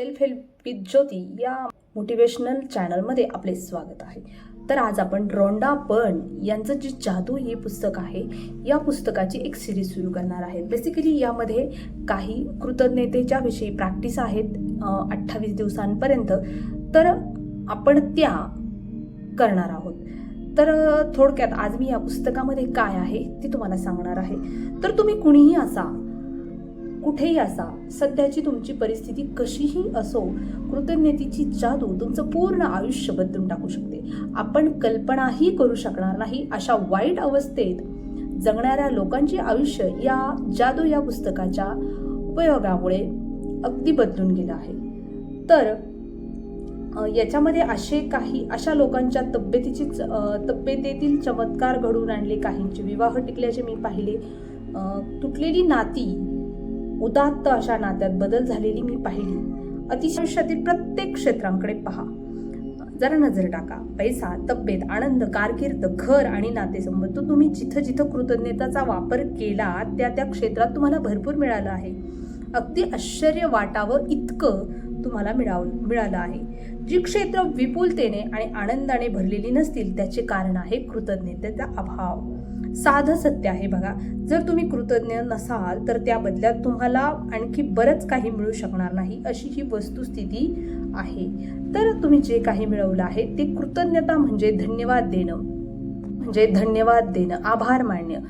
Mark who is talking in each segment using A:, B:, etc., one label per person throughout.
A: Self help with ज्योती या motivational चॅनलमध्ये आपले स्वागत आहे. तर आज आपण रोंडा बर्न यांचं जे जादू हे पुस्तक आहे या पुस्तकाची एक सिरीज सुरू करणार आहे. बेसिकली यामध्ये काही कृतज्ञतेच्या विषयी प्रॅक्टिस आहेत अठ्ठावीस दिवसांपर्यंत. तर आपण त्या करणार आहोत. तर थोडक्यात आज मी या पुस्तकामध्ये काय आहे ते तुम्हाला सांगणार आहे. तर तुम्ही कुणीही असा कुठेही असा सध्याची तुमची परिस्थिती कशीही असो कृतज्ञतेची जादू तुमचं पूर्ण आयुष्य बदलून टाकू शकते. आपण कल्पनाही करू शकणार नाही अशा वाईट अवस्थेत जगणाऱ्या लोकांचे आयुष्य या जादू या पुस्तकाच्या उपयोगामुळे अगदी बदलून गेलं आहे. तर याच्यामध्ये असे काही अशा लोकांच्या तब्येतीची तब्येतीतील चमत्कार घडवून आणले काहींचे विवाह टिकल्याचे मी पाहिले. तुटलेली नाती उदात्त अशा नात्यात बदल झालेली मी पाहिली. अतिशय प्रत्येक क्षेत्रांकडे पहा. जरा नजर टाका. पैसा तब्येत आनंद कारकीर्द घर आणि नातेसंबंध तुम्ही जिथं जिथं कृतज्ञताचा वापर केला त्या त्या क्षेत्रात तुम्हाला भरपूर मिळालं आहे. अगदी आश्चर्य वाटावं इतकं तुम्हाला मिळाव मिळालं आहे. जी क्षेत्र विपुलतेने आणि आनंदाने भरलेली नसतील त्याचे कारण आहे कृतज्ञतेचा अभाव. साधं सत्य आहे बघा. जर तुम्ही कृतज्ञ नसाल तर त्या बदल्यात तुम्हाला आणखी बरंच काही मिळू शकणार नाही अशी ही वस्तुस्थिती आहे. तर तुम्ही जे काही मिळवलं आहे ते कृतज्ञता म्हणजे धन्यवाद देणं. म्हणजे धन्यवाद देणं आभार मानणं.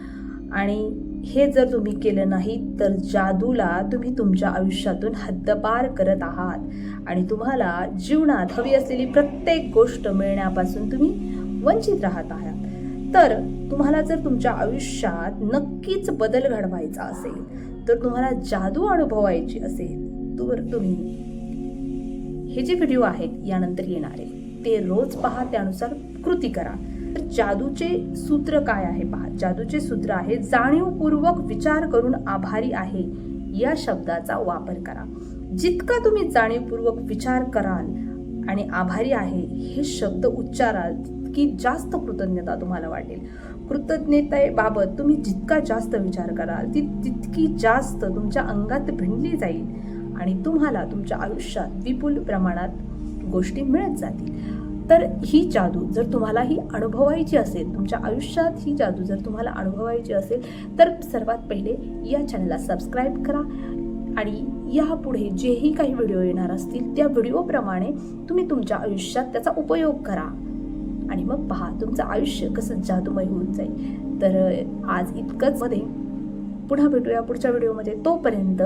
A: आणि हे जर तुम्ही केलं नाही तर जादूला तुम्ही तुमच्या आयुष्यातून हद्दपार करत आहात. आणि तुम्हाला जीवनात हवी असलेली प्रत्येक गोष्ट मिळण्यापासून तुम्ही वंचित राहत आहात. तर तुम्हाला जर तुमच्या आयुष्यात नक्कीच बदल घडवायचा असेल तर तुम्हाला जादू अनुभवायची असेल तर तुम्ही हे जे व्हिडिओ आहेत यानंतर येणारे ते रोज पहा त्यानुसार कृती करा. तर जादूचे सूत्र काय आहे पहा? जादूचे सूत्र आहे जाणीवपूर्वक विचार करून आभारी आहे या शब्दाचा वापर करा. जितका तुम्ही जाणीवपूर्वक विचार कराल आणि आभारी आहे हे शब्द उच्चाराल तितकी जास्त कृतज्ञता तुम्हाला वाटेल. कृतज्ञतेबाबत तुम्ही जितका जास्त विचार कराल ती तितकी जास्त तुमच्या अंगात भिंडली जाईल आणि तुम्हाला तुमच्या आयुष्यात विपुल प्रमाणात गोष्टी मिळत जातील. तर ही जादू जर तुम्हाला ही अनुभवायची असेल तुमच्या आयुष्यात ही जादू जर तुम्हाला अनुभवायची असेल तर सर्वात पहिले या चॅनलला सबस्क्राईब करा आणि यापुढे जेही काही व्हिडिओ येणार असतील त्या व्हिडिओप्रमाणे तुम्ही तुमच्या आयुष्यात त्याचा उपयोग करा. आणि मग पहा तुमचं आयुष्य कसं जादूमय होऊन जाईल. तर आज इतकंच मध्ये पुन्हा भेटूया पुढच्या व्हिडिओमध्ये तोपर्यंत